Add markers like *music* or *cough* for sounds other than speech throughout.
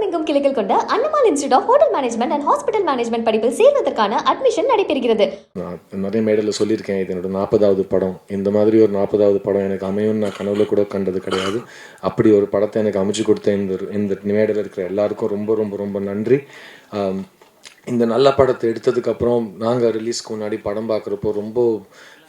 உலகமெங்கும் கிளைகள் கொண்ட அன்னமால் institute of hotel management and hospital management படிப்பில் சேர்வதற்கான அட்மிஷன் நடைபெறுகிறது. நான் நிறைய மேடையில் சொல்லியிருக்கேன். இது என்னோட நாற்பதாவது படம். இந்த மாதிரி ஒரு நாற்பதாவது படம் எனக்கு அமையும் நான் கனவுல கூட கண்டது கிடையாது. அப்படி ஒரு படத்தை எனக்கு அமைச்சு கொடுத்த இந்த இந்த மேடையில் இருக்கிற எல்லாருக்கும் ரொம்ப ரொம்ப ரொம்ப நன்றி. இந்த நல்ல படத்தை எடுத்ததுக்கப்புறம் நாங்கள் ரிலீஸ்க்கு முன்னாடி படம் பார்க்குறப்போ ரொம்ப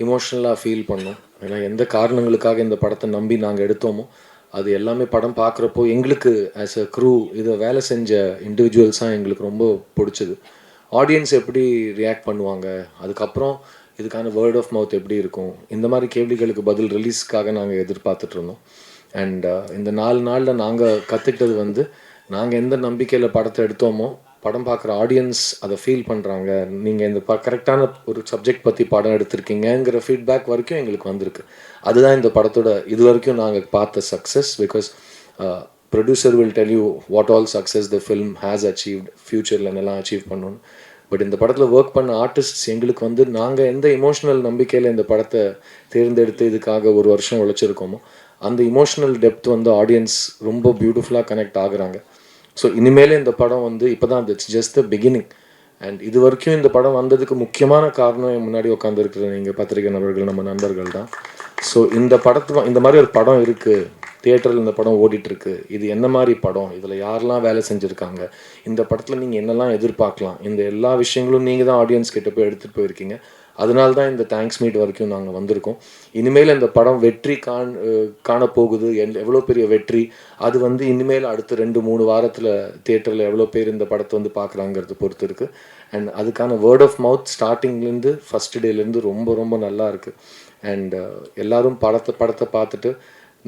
இமோஷ்னலாக ஃபீல் பண்ணோம். ஏன்னா எந்த காரணங்களுக்காக இந்த படத்தை நம்பி நாங்கள் எடுத்தோமோ அது எல்லாமே படம் பார்க்குறப்போ எங்களுக்கு ஆஸ் அ க்ரூ இதை வேலை செஞ்ச இண்டிவிஜுவல்ஸாக எங்களுக்கு ரொம்ப பிடிச்சது. ஆடியன்ஸ் எப்படி ரியாக்ட் பண்ணுவாங்க? அதுக்கப்புறம் இதுக்கான வேர்ட் ஆஃப் மவுத் எப்படி இருக்கும்? இந்த மாதிரி கேள்விகளுக்கு பதில் ரிலீஸ்க்காக நாங்கள் எதிர்பார்த்துட்ருந்தோம் அண்ட் uh, இந்த நாலு நாளில் நாங்கள் கற்றுக்கிட்டது வந்து நாங்கள் எந்த நம்பிக்கையில் படத்தை எடுத்தோமோ படம் பார்க்குற ஆடியன்ஸ் அதை ஃபீல் பண்ணுறாங்க நீங்கள் இந்த ப கரெக்டான ஒரு சப்ஜெக்ட் பற்றி படம் எடுத்திருக்கீங்கங்கிற ஃபீட்பேக் வரைக்கும் எங்களுக்கு வந்திருக்கு. அதுதான் இந்த படத்தோட இது வரைக்கும் நாங்கள் பார்த்த success because producer will tell you what all success the film has achieved ஃப்யூச்சரில் என்னெல்லாம் அச்சீவ் பண்ணணும். பட் இந்த படத்தில் ஒர்க் பண்ண ஆர்டிஸ்ட்ஸ் எங்களுக்கு வந்து நாங்கள் எந்த இமோஷனல் நம்பிக்கையில் இந்த படத்தை தேர்ந்தெடுத்து இதுக்காக ஒரு வருஷம் உழைச்சிருக்கோமோ அந்த இமோஷனல் டெப்த் வந்து ஆடியன்ஸ் ரொம்ப பியூட்டிஃபுல்லாக கனெக்ட் ஆகுறாங்க. ஸோ இனிமேலே இந்த படம் வந்து இப்போ தான் it's just the beginning and இது வரைக்கும் இந்த படம் வந்ததுக்கு முக்கியமான காரணம் என் முன்னாடி உட்காந்துருக்கிற நீங்கள் பத்திரிகை நபர்கள் நம்ம நண்பர்கள் தான். ஸோ இந்த படத்து இந்த மாதிரி ஒரு படம் இருக்குது தியேட்டரில் இந்த படம் ஓடிட்டுருக்கு. இது என்ன மாதிரி படம்? இதில் யாரெல்லாம் வேலை செஞ்சுருக்காங்க? இந்த படத்தில் நீங்கள் என்னெல்லாம் எதிர்பார்க்கலாம்? இந்த எல்லா விஷயங்களும் நீங்கள் தான் ஆடியன்ஸ் கிட்ட போய் எடுத்துகிட்டு போயிருக்கீங்க. அதனால தான் இந்த தேங்க்ஸ் மீட் வரைக்கும் நாங்கள் வந்திருக்கோம். இனிமேல் இந்த படம் வெற்றி காண் காணப்போகுது. என் எவ்வளோ பெரிய வெற்றி? அது வந்து இனிமேல் அடுத்த ரெண்டு மூணு வாரத்தில் தியேட்டரில் எவ்வளோ பேர் இந்த படத்தை வந்து பார்க்குறாங்கிறது பொறுத்து இருக்குது அண்ட் அதுக்கான வேர்ட் ஆஃப் மவுத் ஸ்டார்டிங்லேருந்து ஃபஸ்ட் டேலேருந்து ரொம்ப ரொம்ப நல்லா இருக்குது அண்ட் எல்லாரும் படத்தை படத்தை பார்த்துட்டு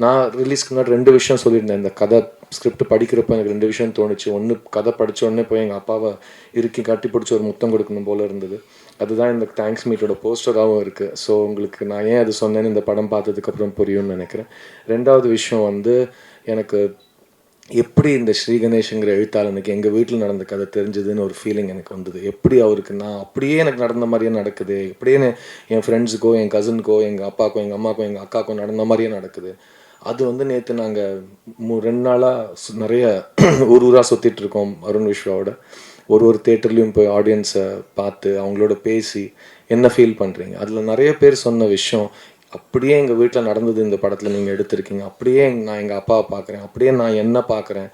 நான் ரிலீஸ்க்கு முன்னாடி ரெண்டு விஷயம் சொல்லியிருந்தேன். இந்த கதை ஸ்கிரிப்ட் படிக்கிறப்ப எனக்கு ரெண்டு விஷயம் தோணுச்சு. ஒன்று கதை படித்த உடனே போய் எங்கள் அப்பாவை இறுக்கி கட்டி பிடிச்சி ஒரு முத்தம் கொடுக்கணும் போல இருந்தது. அதுதான் இந்த தேங்க்ஸ் மீட்டோட போஸ்டராகவும் இருக்குது ஸோ உங்களுக்கு நான் ஏன் அது சொன்னேன்னு இந்த படம் பார்த்ததுக்கப்புறம் புரியும்னு நினைக்கிறேன். ரெண்டாவது விஷயம் வந்து எனக்கு எப்படி இந்த ஸ்ரீ கணேஷ்ங்கிற எழுத்தாளனுக்கு எங்கள் வீட்டில் நடந்த கதை தெரிஞ்சதுன்னு ஒரு ஃபீலிங் எனக்கு வந்தது. எப்படி அவருக்கு நான் அப்படியே எனக்கு நடந்த மாதிரியே நடக்குது. எப்படியே என் ஃப்ரெண்ட்ஸுக்கோ என் கசினுக்கோ எங்கள் அப்பாக்கோ எங்கள் அம்மாக்கோ எங்கள் அக்காக்கோ நடந்த மாதிரியே நடக்குது. அது வந்து நேற்று நாங்கள் மூ ரெண்டு நாளாக நிறைய *clears throat* ஊர் ஊராக சுற்றிட்டு இருக்கோம் அருண் விஸ்வாவோட. ஒரு ஒரு தேட்டர்லேயும் போய் ஆடியன்ஸை பார்த்து அவங்களோட பேசி என்ன ஃபீல் பண்ணுறீங்க அதில் நிறைய பேர் சொன்ன விஷயம் அப்படியே எங்கள் வீட்டில் நடந்தது இந்த படத்தில் நீங்கள் எடுத்திருக்கீங்க. அப்படியே நான் எங்கள் அப்பாவை பார்க்குறேன். அப்படியே நான் என்ன பார்க்குறேன்?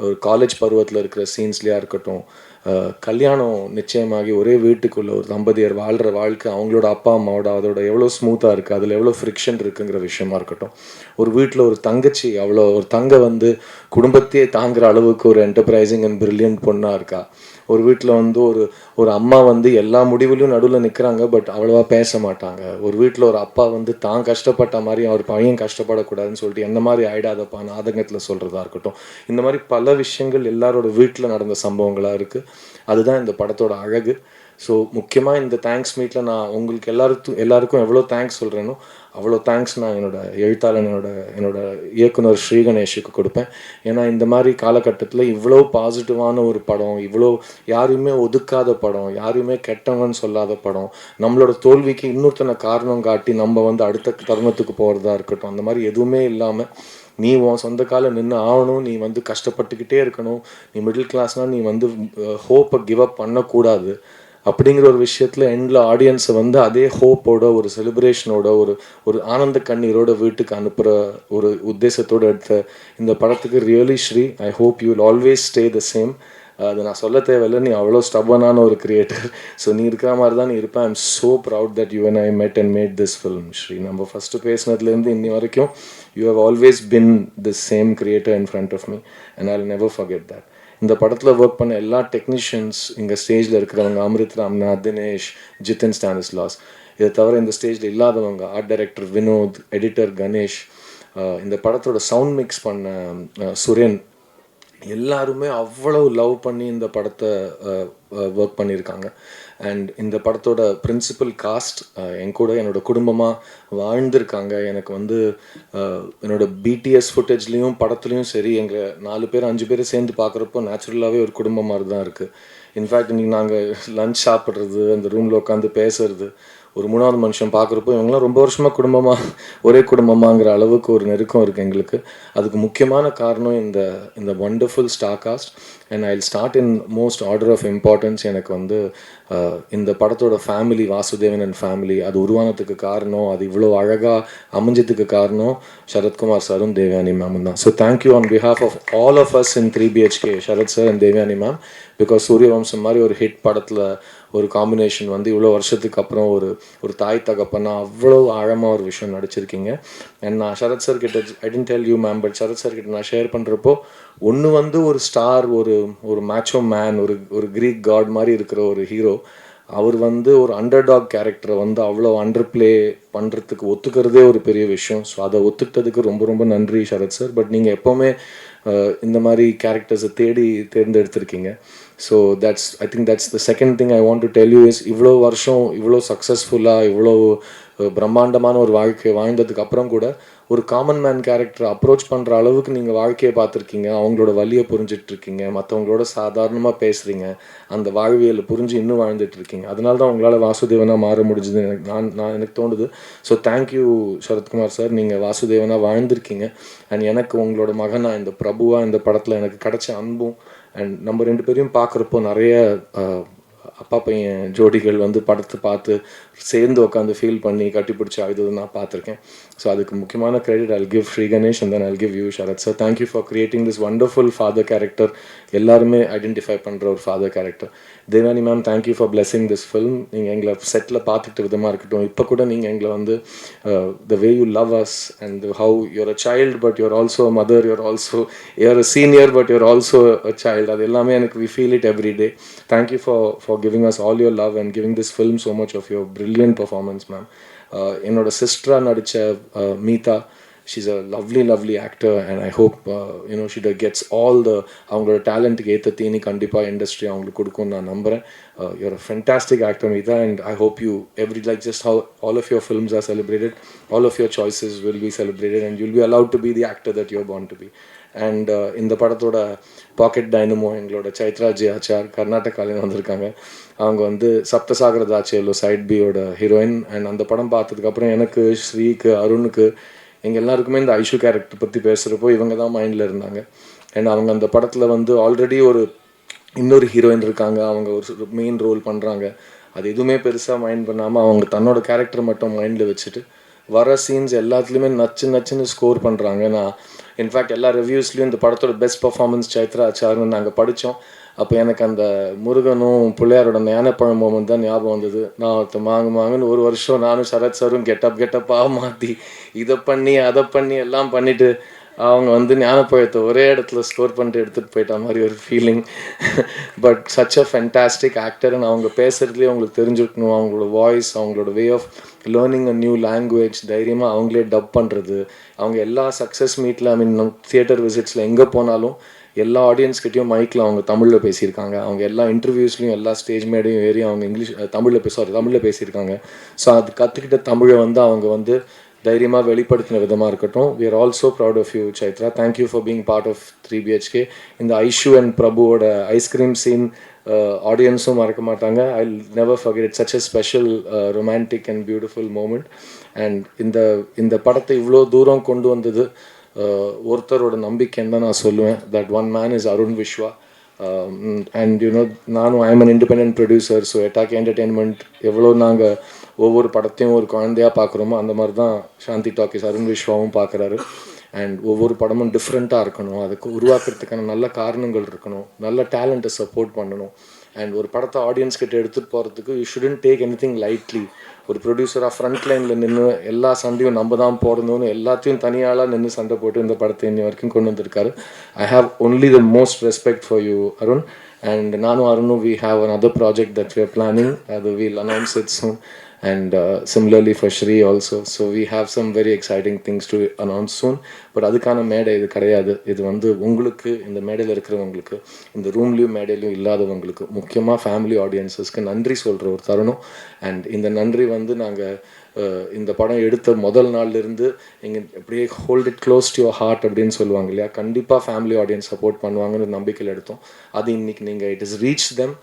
ஒரு காலேஜ் பருவத்தில் இருக்கிற சீன்ஸ்லையாக இருக்கட்டும் கல்யாணம் நிச்சயமாகி ஒரே வீட்டுக்குள்ளே ஒரு தம்பதியர் வாழ்கிற வாழ்க்கை அவங்களோட அப்பா அம்மாவோட அதோட எவ்வளோ ஸ்மூத்தாக இருக்குது அதில் எவ்வளோ ஃப்ரிக்ஷன் இருக்குங்கிற விஷயமா இருக்கட்டும். ஒரு வீட்டில் ஒரு தங்கச்சி அவ்வளோ ஒரு தங்க வந்து குடும்பத்தையே தாங்குற அளவுக்கு ஒரு என்டர்பிரைசிங் அண்ட் பிரில்லியன்ட் பொண்ணாக இருக்கா? ஒரு வீட்டில் வந்து ஒரு ஒரு அம்மா வந்து எல்லா முடிவுலையும் நடுவில் நிற்கிறாங்க பட் அவ்வளோவா பேச மாட்டாங்க. ஒரு வீட்டில் ஒரு அப்பா வந்து தான் கஷ்டப்பட்ட மாதிரி அவர் பையன் கஷ்டப்படக்கூடாதுன்னு சொல்லிட்டு எந்த மாதிரி ஆயிடாதப்பான்னு ஆதங்கத்தில் சொல்கிறதா இருக்கட்டும். இந்த மாதிரி பல விஷயங்கள் எல்லாரோட வீட்டில் நடந்த சம்பவங்களாக இருக்குது அதுதான் இந்த படத்தோட அழகு. ஸோ முக்கியமாக இந்த தேங்க்ஸ் மீட்டில் நான் உங்களுக்கு எல்லாருக்கும் எல்லாருக்கும் எவ்வளோ தேங்க்ஸ் சொல்கிறேனோ அவ்வளோ தேங்க்ஸ் நான் என்னோட எழுத்தாளர் என்னோடய என்னோடய இயக்குனர் ஸ்ரீ கணேஷுக்கு கொடுப்பேன். ஏன்னா இந்த மாதிரி காலகட்டத்தில் இவ்வளோ பாசிட்டிவான ஒரு படம் இவ்வளோ யாரையுமே ஒதுக்காத படம் யாரையுமே கெட்டவன் சொல்லாத படம் நம்மளோட தோல்விக்கு இன்னொருத்தனை காரணம் காட்டி நம்ம வந்து அடுத்த தருணத்துக்கு போகிறதா இருக்கட்டும் அந்த மாதிரி எதுவுமே இல்லாமல் நீ உன் சொந்த காலம் நின்று ஆகணும் நீ வந்து கஷ்டப்பட்டுக்கிட்டே இருக்கணும் நீ மிடில் கிளாஸ்னால் நீ வந்து ஹோப்பை கிவ் அப் பண்ணக்கூடாது. அப்படிங்கிற ஒரு விஷயத்தில் எண்டில் ஆடியன்ஸை வந்து அதே ஹோப்போட ஒரு செலிப்ரேஷனோட ஒரு ஒரு ஆனந்த கண்ணீரோட வீட்டுக்கு அனுப்புகிற ஒரு உத்தேசத்தோடு எடுத்த இந்த படத்துக்கு really Sri I hope you will always stay the same அதை நான் சொல்ல தேவையில்லை நீ அவ்வளோ ஸ்டபனான ஒரு கிரியேட்டர் ஸோ நீ இருக்கிற மாதிரி தான் நீ இருப்பேன் I'm so proud that you and I met and made this film Shri நம்ம ஃபஸ்ட்டு பேசினதுலேருந்து இன்னி வரைக்கும் you have always been the same creator in front of me and I never forget that இந்த படத்தில் ஒர்க் பண்ண எல்லா technicians இங்கே ஸ்டேஜில் இருக்கிறவங்க அமிர்த் ராம்நாத் தினேஷ் ஜித்தன் ஸ்டானிஸ்லாஸ் இதை தவிர இந்த ஸ்டேஜில் இல்லாதவங்க art director Vinod editor Ganesh இந்த படத்தோட சவுண்ட் மிக்ஸ் பண்ண சுரேன் எல்லாருமே அவ்வளவு லவ் பண்ணி இந்த படத்தை ஒர்க் பண்ணியிருக்காங்க. அண்ட் இந்த படத்தோட பிரின்சிபல் காஸ்ட் uh, என் கூட என்னோட குடும்பமாக வாழ்ந்திருக்காங்க. எனக்கு வந்து uh, என்னோட பிடிஎஸ் ஃபுட்டேஜ்லேயும் படத்துலையும் சரி எங்கள் நாலு பேர் அஞ்சு பேர் சேர்ந்து பார்க்குறப்போ நேச்சுரலாகவே ஒரு குடும்பம் மாதிரி தான் இருக்குது இன்ஃபேக்ட் இன்றைக்கி நாங்கள் லஞ்ச் சாப்பிட்றது அந்த ரூமில் உட்காந்து பேசுறது ஒரு மூணாவது மனுஷன் பார்க்குறப்போ இவங்களாம் ரொம்ப வருஷமாக குடும்பமாக ஒரே குடும்பமாங்கிற அளவுக்கு ஒரு நெருக்கம் இருக்குது எங்களுக்கு. அதுக்கு முக்கியமான காரணம் இந்த இந்த wonderful star cast and I start in most order of importance எனக்கு வந்து இந்த படத்தோட ஃபேமிலி வாசுதேவன் அண்ட் ஃபேமிலி அது உருவானதுக்கு காரணம் அது இவ்வளோ அழகாக அமைஞ்சதுக்கு காரணம் சரத்குமார் சாரும் தேவயானி மேமும் தான். So thank you on behalf of all of us in three BHK Sarath sir and Devayani ma'am because Suryavamsam மாதிரி ஒரு ஹிட் படத்தில் ஒரு காம்பினேஷன் வந்து இவ்வளோ வருஷத்துக்கு அப்புறம் ஒரு ஒரு தாய் தகப்பனா அவ்வளோ ஆழமாக ஒரு விஷயம் நடிச்சிருக்கீங்க. அண்ட் நான் சரத் சார் கிட்ட I tend tell you ma'am but Sarath sir கிட்ட நான் ஷேர் பண்ணுறப்போ ஒன்று வந்து ஒரு ஸ்டார் ஒரு ஒரு மேட்சோ மேன் ஒரு ஒரு கிரீக் காட் மாதிரி இருக்கிற ஒரு ஹீரோ அவர் வந்து ஒரு அண்டர் டாக் கேரக்டரை வந்து அவ்வளோ அண்டர் ப்ளே பண்ணுறதுக்கு ஒத்துக்கிறதே ஒரு பெரிய விஷயம். ஸோ அதை ஒத்துக்கிட்டதுக்கு ரொம்ப ரொம்ப நன்றி சரத் சார் பட் நீங்கள் எப்போவுமே இந்த மாதிரி கேரக்டர்ஸை தேடி தேர்ந்தெடுத்திருக்கீங்க. So that's I think that's the second thing I want to tell you is இவ்வளோ வருஷம் இவ்வளோ சக்ஸஸ்ஃபுல்லாக இவ்வளோ பிரம்மாண்டமான ஒரு வாழ்க்கை வாழ்ந்ததுக்கு அப்புறம் கூட ஒரு காமன் மேன் கேரக்டர் அப்ரோச் பண்ணுற அளவுக்கு நீங்கள் வாழ்க்கையை பார்த்துருக்கீங்க. அவங்களோட வலியை புரிஞ்சிட்ருக்கீங்க. மற்றவங்களோட சாதாரணமாக பேசுகிறீங்க அந்த வாழ்வியலை புரிஞ்சு இன்னும் வாழ்ந்துட்டுருக்கீங்க அதனால தான் உங்களால் வாசுதேவனாக மாற முடிஞ்சது எனக்கு நான் நான் எனக்கு தோணுது. ஸோ தேங்க்யூ சரத்குமார் சார் நீங்கள் வாசுதேவனாக வாழ்ந்திருக்கீங்க. அண்ட் எனக்கு உங்களோட மகனாக இந்த பிரபுவாக இந்த படத்தில் எனக்கு கிடைச்ச அன்பும் அண்ட் நம்ம ரெண்டு பேரையும் பார்க்குறப்போ நிறைய அப்பா பையன் ஜோடிகள் வந்து படத்தை பார்த்து சேர்ந்து உட்காந்து ஃபீல் பண்ணி கட்டிப்பிடிச்சி அழுது நான் பார்த்துருக்கேன். ஸோ அதுக்கு முக்கியமான credit I'll give Sri Ganesh and then I'll give you Sarath sir thank you for creating this wonderful father character எல்லாருமே ஐடென்டிஃபை பண்ணுற ஒரு father character Devayani ma'am thank you for blessing this film நீங்கள் எங்களை settle பார்த்துக்கிட்ட விதமாக இருக்கட்டும். இப்போ கூட நீங்கள் எங்களை வந்து the way you love us and how you're a child but you're also mother you're also you're a senior but you're also a child அது எல்லாமே எனக்கு we feel it every day thank you for for giving us all your love and giving this film so much of your brilliant performance ma'am என்னோட சிஸ்டராக நடித்த Meetha she's a lovely lovely actor and I hope you know she gets all the அவங்களோட டேலண்ட்டுக்கு ஏற்ற தீனி கண்டிப்பாக industry அவங்களுக்கு கொடுக்கும்னு நான் நம்புகிறேன் you're a fantastic actor Meetha and I hope you every like just how all of your films are celebrated all of your choices will be celebrated and you'll be allowed to be the actor that you're born to be and uh, இந்த படத்தோட packet dynamo எங்களோட Chaitra G ஆச்சார் கர்நாடகாலேருந்து வந்திருக்காங்க. அவங்க வந்து Sapta Sagara Daachello side பியோட heroine and அந்த படம் பார்த்ததுக்கப்புறம் எனக்கு ஸ்ரீக்கு அருணுக்கு எங்கள் எல்லாருக்குமே இந்த ஐஷு கேரக்டர் பற்றி பேசுகிறப்போ இவங்க தான் மைண்டில் இருந்தாங்க. அண்ட் அவங்க அந்த படத்தில் வந்து ஆல்ரெடி ஒரு இன்னொரு ஹீரோயின் இருக்காங்க. அவங்க ஒரு மெயின் ரோல் பண்ணுறாங்க அது எதுவுமே பெருசாக மைண்ட் பண்ணாமல் அவங்க தன்னோட கேரக்டர் மட்டும் மைண்டில் வச்சுட்டு வர சீன்ஸ் எல்லாத்துலேயுமே நச்சு நச்சுன்னு ஸ்கோர் பண்ணுறாங்க நான் இன்ஃபேக்ட் எல்லா ரிவ்யூஸ்லேயும் இந்த படத்தோட பெஸ்ட் பர்ஃபார்மன்ஸ் சைத்ரா ஆச்சார்னு நாங்கள் படித்தோம் அப்போ எனக்கு அந்த முருகனும் பிள்ளையாரோட ஞானப்பழம் மோமெண்ட் தான் ஞாபகம் வந்தது. நான் ஒருத்த மாங்கு மாங்குன்னு ஒரு வருஷம் நானும் சரத் சாரும் கெட்டப் கெட்டப்பாக மாற்றி இதை பண்ணி அதை பண்ணி எல்லாம் பண்ணிவிட்டு அவங்க வந்து ஞானப்பழத்தை ஒரே இடத்துல ஸ்கோர் பண்ணிட்டு எடுத்துகிட்டு போயிட்ட மாதிரி ஒரு feeling but such a fantastic ஆக்டர்னு அவங்க பேசுகிறதுலேயே அவங்களுக்கு தெரிஞ்சுக்கணும் அவங்களோட வாய்ஸ் அவங்களோட way of learning a new language தைரியமாக அவங்களே டப் பண்ணுறது அவங்க எல்லா சக்ஸஸ் மீட்டில் ஐ மீன் தியேட்டர் விசிட்ஸில் எங்கே போனாலும் எல்லா ஆடியன்ஸ்கிட்டையும் மைக்கில் அவங்க தமிழில் பேசியிருக்காங்க. அவங்க எல்லா இன்டர்வியூஸ்லையும் எல்லா ஸ்டேஜ் மேடையும் ஏறி அவங்க இங்கிலீஷ் தமிழில் பேச சாரி தமிழில் பேசியிருக்காங்க. ஸோ அது கற்றுக்கிட்ட தமிழை வந்து அவங்க வந்து தைரியமாக வெளிப்படுத்தின விதமாக இருக்கட்டும். We are also proud of you Chaithra thank you for being part of three BHK இந்த ஐஷு அண்ட் பிரபுவோட ஐஸ்கிரீம் சீன் ஆடியன்ஸும் மறக்க மாட்டாங்க. I never forget it such a special romantic and beautiful moment and இந்த இந்த படத்தை இவ்வளோ தூரம் கொண்டு வந்தது uh, ஒருத்தரோட நம்பிக்கைன்னு தான் நான் சொல்லுவேன். That one man is Arun Viswa Um, and you know நானும் I am an independent producer so எட்டாக் entertainment எவ்வளோ நாங்கள் ஒவ்வொரு படத்தையும் ஒரு குழந்தையாக பார்க்குறோமோ அந்த மாதிரி தான் சாந்தி டாக்கிஸ் அருண் விஸ்வாவும் பார்க்குறாரு. அண்ட் ஒவ்வொரு படமும் டிஃப்ரெண்ட்டாக இருக்கணும். அதுக்கு உருவாக்குறதுக்கான நல்ல காரணங்கள் இருக்கணும். நல்ல டேலண்ட்டை சப்போர்ட் பண்ணணும். அண்ட் ஒரு படத்தை ஆடியன்ஸ் கிட்ட எடுத்துகிட்டு போகிறதுக்கு you shouldn't take anything lightly ஒரு ப்ரொடியூசராக ஃப்ரண்ட் லைனில் நின்று எல்லா சண்டையும் நம்ம தான் போடணும்னு எல்லாத்தையும் தனியாளாக நின்று சண்டை போட்டு இந்த படத்தை இன்னி வரைக்கும் கொண்டு வந்திருக்காரு. I have only the most respect for you Arun and நானும் அருணும் we have another project that we are planning அது will announce it soon. And uh, similarly for Shri also. So we have some very exciting things to announce soon. But அதுக்கான மேடை இது கிடையாது. இது வந்து உங்களுக்கு இந்த மேடையில் இருக்கிறவங்களுக்கு இந்த ரூம்லேயும் மேடையிலையும் இல்லாதவங்களுக்கு முக்கியமாக ஃபேமிலி ஆடியன்ஸஸ்க்கு நன்றி சொல்கிற ஒரு தருணம். அண்ட் இந்த நன்றி வந்து நாங்கள் இந்த படம் எடுத்த முதல் நாள்லேருந்து இங்கே அப்படியே hold it close to your heart அப்படின்னு சொல்லுவாங்க இல்லையா? கண்டிப்பாக ஃபேமிலி ஆடியன்ஸ் சப்போர்ட் பண்ணுவாங்கன்னு நம்பிக்கையில் எடுத்தோம். அது இன்னைக்கு நீங்கள் இட் இஸ் ரீச் தெம்